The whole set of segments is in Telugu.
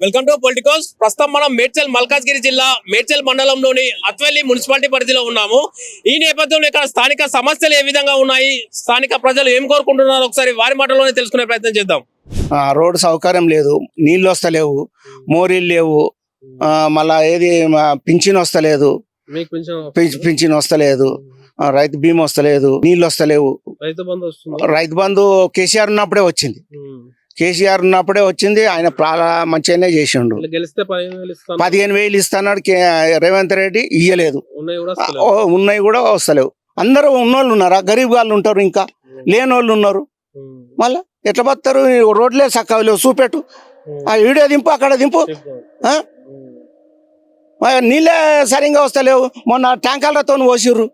వెల్కమ్ టు పొలిటికోస్ ప్రస్తుతం మనం మేడ్చల్ మల్కాజ్గిరి జిల్లా మేడ్చల్ మండలంలోని అత్వెల్లి మున్సిపాలిటీ పరిధిలో ఉన్నాము. ఈ నేపథ్యంలో ఇక్కడ స్థానిక సమస్యలు ఏ విధంగా ఉన్నాయి? స్థానిక ప్రజలు ఏం కోరుకుంటున్నారో? ఒకసారి వారి మాటల్లోనే తెలుసుకునే ప్రయత్నం చేద్దాం. ఆ, రోడ్డు సౌకర్యం లేదు నీళ్ళు వస్తలేవు మోరీలు లేవు ఆ, మళ్ళా ఏది మా పింఛన్ వస్తలేదు. పింఛన్ వస్తలేదు? రైతు బీమా వస్తలేదు నీళ్ళు వస్తలేవు. రైతు బంధు వస్తుంది. రైతు బంధు కేసీఆర్ ఉన్నప్పుడే వచ్చింది. కేసీఆర్ ఉన్నప్పుడే వచ్చింది ఆయన చాలా మంచిగానే చేసిండు. గెలిస్తే పదిహేను వేలు ఇస్తున్నాడు రేవంత్ రెడ్డి ఇయ్యలేదు. ఉన్నాయి కూడా వస్తలేవు. అందరూ ఉన్నోళ్ళు ఉన్నారా? గరీబ్ వాళ్ళు ఉంటారు ఇంకా. లేని వాళ్ళు ఉన్నారు. మళ్ళా ఎట్లా బతారు రోడ్లే చక్కగా లేవు. చూపెట్టు. ఆ వీడియో దింపు అక్కడ దింపు. నీళ్ళే సరిగ్గా వస్తలేవు. మొన్న ట్యాంకర్లతో పోసిర్రు.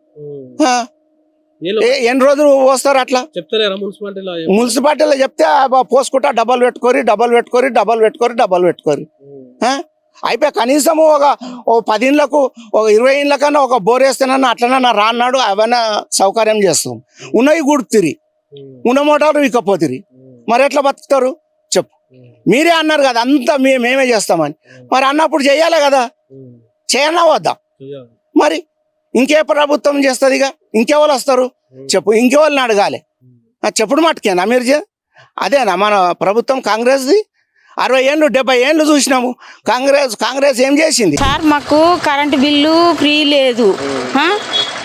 ఎన్ని రోజులు పోస్తారు అట్లా? మున్సిపాలిటీలో? మున్సిపాలిటీలో చెప్తే పోసుకుంటా డబ్బలు పెట్టుకోరి డబ్బలు పెట్టుకోరి డబ్బలు పెట్టుకోరి డబ్బలు పెట్టుకోరి? అయిపోయి కనీసం ఒక ఓ పది ఇండ్లకు ఒక ఇరవై ఇండ్లకన్నా ఒక బోర్ వేస్తేనన్నా అట్లనన్నా రాన్నాడు అవన్నీ సౌకర్యం చేస్తాం. ఉన్నవి గుర్తురి ఉన్న మోటార్లు ఇకపోతిరి మరి ఎట్లా బతుకుతారు? చెప్పు. మీరే అన్నారు కదా అంతా మేము మేమే చేస్తామని. మరి అన్నప్పుడు చెయ్యాలి కదా? చేయనా వద్దా? మరి ఇంకే ప్రభుత్వం చేస్తుంది ఇక ఇంకెవరు వస్తారు? చెప్పు ఇంకెవరిని అడగాలి. చెప్పుడు మట్టుకేనా మీరు చే- అదేనా మన ప్రభుత్వం కాంగ్రెస్ది? అరవై ఏళ్ళు డెబ్బై ఏళ్ళు చూసినాము. కాంగ్రెస్ కాంగ్రెస్ ఏం చేసింది? సార్ మాకు కరెంటు బిల్లు ఫ్రీ లేదు?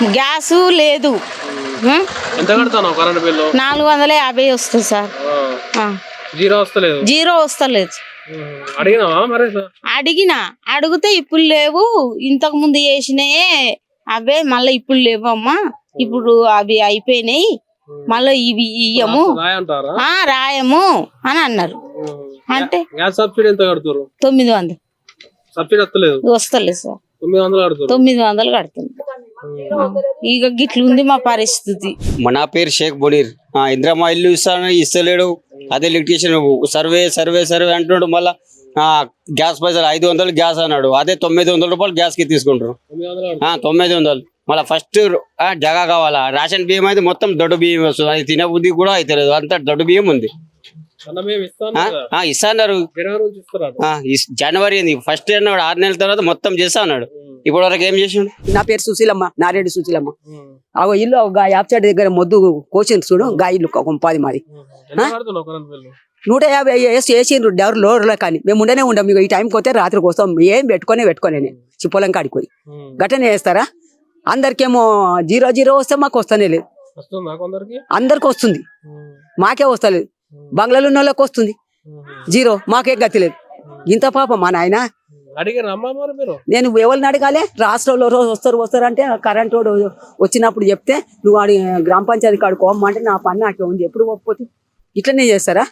గ్యాసు లేదు. ఆ? ఎంత కడతాను కరెంట్ బిల్లు? నాలుగు వందల యాభై వస్తుంది సార్. ఆ. జీరో వస్తలేదు? జీరో వస్తలేదు. అడిగినావా మరి? అడిగిన. అడిగితే ఇప్పుడు లేవు. ఇంతకు ముందు చేసినాయే అవే మళ్ళీ ఇప్పుడు లేవమ్మా. ఇప్పుడు అవి అయిపోయినాయి. మళ్ళీ ఇవి ఇయ్యము. రాయము అని అన్నారు. అంటే గ్యాస్ సబ్సిడీ ఎంత కడుతురు తొమ్మిది వందలు. సబ్సిడీ వస్తలేదు? వస్తలేదు సార్. తొమ్మిది వందలు తొమ్మిది వందలు కడుతుంది. ఇక గిట్లుంది మా పరిస్థితి. నా పేరు షేక్ బొనీర్. ఆ, ఇందిరమ్మ ఇల్లు ఇస్తాను ఇస్తలేడు. అదే లిటిగేషన్ సర్వే సర్వే సర్వే అంటున్నాడు మళ్ళా. గ్యాస్ పైసలు ఐదు వందలు గ్యాస్ అన్నాడు. అదే తొమ్మిది వందల రూపాయలు గ్యాస్కి తీసుకుంటారు. తొమ్మిది వందలు ఆ, తొమ్మిది వందలు. మళ్ళీ ఫస్ట్ జగా కావాలా? రేషన్ బియ్యం అయితే మొత్తం దొడ్డు బియ్యం వస్తుంది. అది తినే బుద్ధి కూడా అయితే లేదు. అంతా దొడ్డు బియ్యం ఉంది. అన్న మేము ఇస్తాను ఆ, కదా. ఆ, ఇస్తా అన్నారు జనవరి ఫస్ట్ అన్నాడు ఆరు నెలల తర్వాత మొత్తం చేస్తా అన్నాడు. ఇప్పటి వరకు ఏం చేసిండు? నా పేరు సుశీలమ్మ నారెడ్డి సుశీలమ్మ. ఆ ఇల్లు యాప్ చెట్టు దగ్గర మొద్దు కోచింది చూడు గా ఇల్లు ఒక పాది మాది. నూట యాభై వేసి వేసిండ్రు డెవర్ లోర్లో కానీ. మేము ఉండనే ఉండం. ఈ టైంకి వస్తే రాత్రికి వస్తాం ఏం పెట్టుకునే పెట్టుకోనే చిప్పలం కాడికి పోయి. గట్టనే వేస్తారా అందరికేమో జీరో జీరో వస్తే మాకు వస్తూనే లేదు. అందరికి? వస్తుంది. మాకే వస్తలేదు. బంగ్లాలో ఉన్న వాళ్ళకి వస్తుంది జీరో. మాకే గతి లేదు. ఇంత పాప మా నాయన. నేను ఎవరిని అడగాలి? రాష్ట్రంలో రోజు వస్తారు వస్తారు అంటే కరెంట్ వాడు వచ్చినప్పుడు చెప్తే నువ్వు ఆడి గ్రామ పంచాయతీ కాడికి పోమ్మంటే నా పని నాకే ఉంది. ఎప్పుడు పోకపోతే? ఇట్లనే చేస్తారా?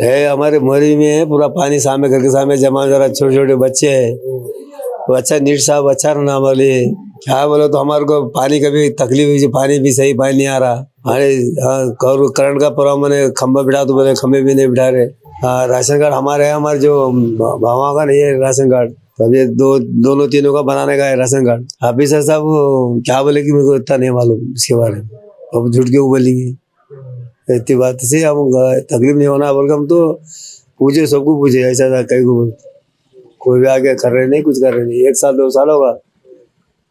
है हमारे मोरी में है पूरा पानी सामने घर के सामने जमा जरा छोटे छोटे बच्चे है। वो अच्छा नीट साहब अच्छा रहना हमारे लिए क्या बोलो तो हमारे को पानी का भी तकलीफ़ हुई पानी भी सही पानी नहीं आ रहा। हमारे हाँ, करंट का प्रॉब्लम मैंने खंभा बिठा तो बोले खंभे भी नहीं बिठा रहे। हाँ, राशन कार्ड हमारे है हमारे जो भावा का नहीं है राशन कार्ड। तो ये दो दोनों तीनों का बनाने का है राशन कार्ड। ऑफिसर साहब क्या बोले कि मेरे को इतना नहीं मालूम इसके बारे में। अब झूठ क्यों बोलेंगे? इतनी बात से हम ग- तकलीफ नहीं होना बोल के हम तो पूछे सबको पूछे ऐसा था कहीं को कोई भी आगे कर रहे नहीं कुछ कर रहे नहीं एक साल दो साल होगा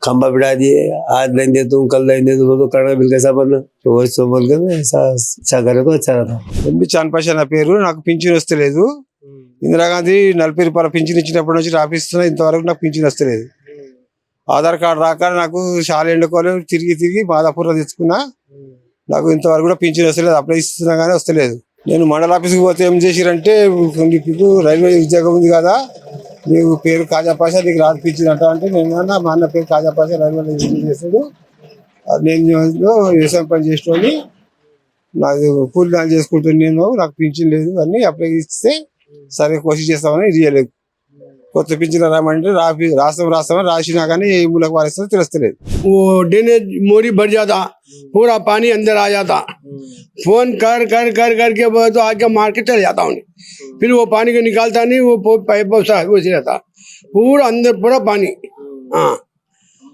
खंबा बिठा दिए आज लाइन दे तुम कल लाइन दे तुम तो करना बिल कैसा बनना तो वही सब बोल के मैं ऐसा अच्छा करे तो अच्छा रहता ఎంపీ చాన్పాషా నా పేరు నాకు పింఛన్ వస్తలేదు ఇందిరాగాంధీ నలభై రూపాయల పింఛన్ ఇచ్చినప్పటి నుంచి రాపిస్తున్నా ఇంతవరకు నాకు పింఛన్ వస్తలేదు ఆధార్ కార్డు రాక నాకు చాలా ఎండుకోలే తిరిగి తిరిగి మాదాపూర్లో తెచ్చుకున్నా నాకు ఇంతవరకు కూడా పింఛన్ వస్తలేదు అప్లై ఇస్తున్నా కానీ వస్తలేదు. నేను మండల ఆఫీస్కి పోతే ఏం చేసిరంటే నీకు రైల్వే ఉద్యోగం ఉంది కదా నీకు పేరు కాజాపాషా నీకు రాదు పింఛన్ అంట అంటే నేను మా అన్న పేరు కాజాపాషా రైల్వే ఉద్యోగం చేస్తాడు? నేను వ్యవసాయం పని చేసుకొని నాకు కూలి దాని చేసుకుంటాను నేను నాకు పింఛన్ లేదు అన్నీ అప్లై ఇస్తే సరే కోషిష్ చేస్తామని ఇయ్యలేదు కొత్త పింఛన్ రామంటే రాపి రాస్తాం రాస్తామని రాసినా కానీ ఏ మూలకు వారిస్తుందో తెలుస్తలేదు वो ड्रेनेज मोरी भर जाता पूरा पानी अंदर आ जाता फोन कर कर कर करके वो तो आके मार के चले जाता उन्हें फिर वो पानी को निकालता नहीं वो पो- पाइप सा वैसे रहता पूरा अंदर पूरा पानी हाँ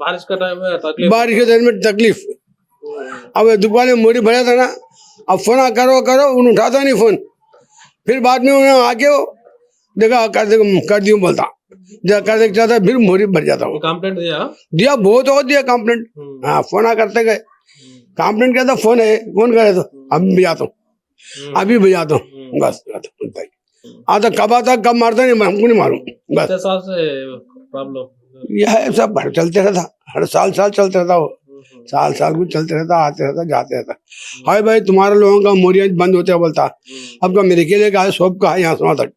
बारिश का टाइम है तकलीफ बारिश के दिन में तकलीफ अब दोपहर में मोरी भरा था ना अब फोन करो करो उन्हें उठाता नहीं फोन फिर बाद में उन्हें आके देखा कर कर दियो बोलता। कर देख जाता फिर मोरी भर जाता वो। कंप्लेंट दिया? दिया बहुत और दिया कंप्लेंट हाँ फ़ोन आ करते गए। कंप्लेंट कहता फ़ोन है। फ़ोन करे तो अभी भेजाता हूँ अभी भेजाता हूँ। बस आता कब आता कब मारता नहीं मैं हमको नहीं मारू बस। यह सब भर चलते रहता। हर साल साल चलते रहता वो। साल साल कुछ चलते रहता आते रहता जाते रहता। हाय भाई तुम्हारे लोगों का मोरिया बंद होते बोलता। अब का मेरे के लिए कहा सब कहा यहाँ सुना था।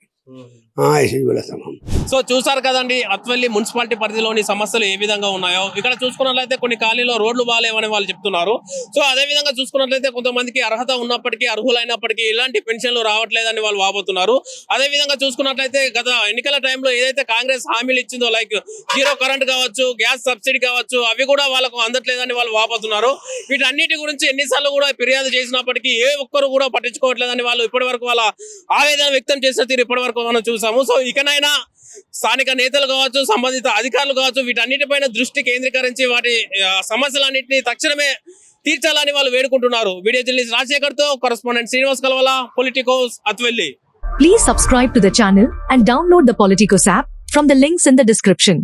సో చూసారు కదండి అత్వల్లి మున్సిపాలిటీ పరిధిలోని సమస్యలు ఏ విధంగా ఉన్నాయో. ఇక్కడ చూసుకున్నట్లయితే కొన్ని ఖాళీలో రోడ్లు బాగాలేవని వాళ్ళు చెప్తున్నారు. సో అదే విధంగా చూసుకున్నట్లయితే కొంతమందికి అర్హత ఉన్నప్పటికీ అర్హులైనప్పటికీ ఇలాంటి పెన్షన్లు రావట్లేదని వాళ్ళు వాపోతున్నారు. అదే విధంగా చూసుకున్నట్లయితే గత ఎన్నికల టైంలో ఏదైతే కాంగ్రెస్ హామీలు ఇచ్చిందో లైక్ జీరో కరెంట్ కావచ్చు గ్యాస్ సబ్సిడీ కావచ్చు అవి కూడా వాళ్ళకు అందట్లేదని వాళ్ళు వాపోతున్నారు. వీటన్నిటి గురించి ఎన్నిసార్లు కూడా ఫిర్యాదు చేసినప్పటికీ ఏ ఒక్కరు కూడా పట్టించుకోవట్లేదని వాళ్ళు ఇప్పటి వరకు వాళ్ళ ఆవేదన వ్యక్తం చేసిన తీరు ఇప్పటి వరకు మనం చూసాం. చూసాము సో ఇకనైనా స్థానిక నేతలు కావచ్చు సంబంధిత అధికారులు కావచ్చు వీటన్నిటిపైన దృష్టి కేంద్రీకరించి వాటి సమస్యలన్నింటినీ తక్షణమే తీర్చాలని వాళ్ళు వేడుకుంటున్నారు. Video journalist రాజశేఖర్తో correspondent Srinivas Kalavala Politicos Athvelli please subscribe to the channel and download the Politicos app from the links in the description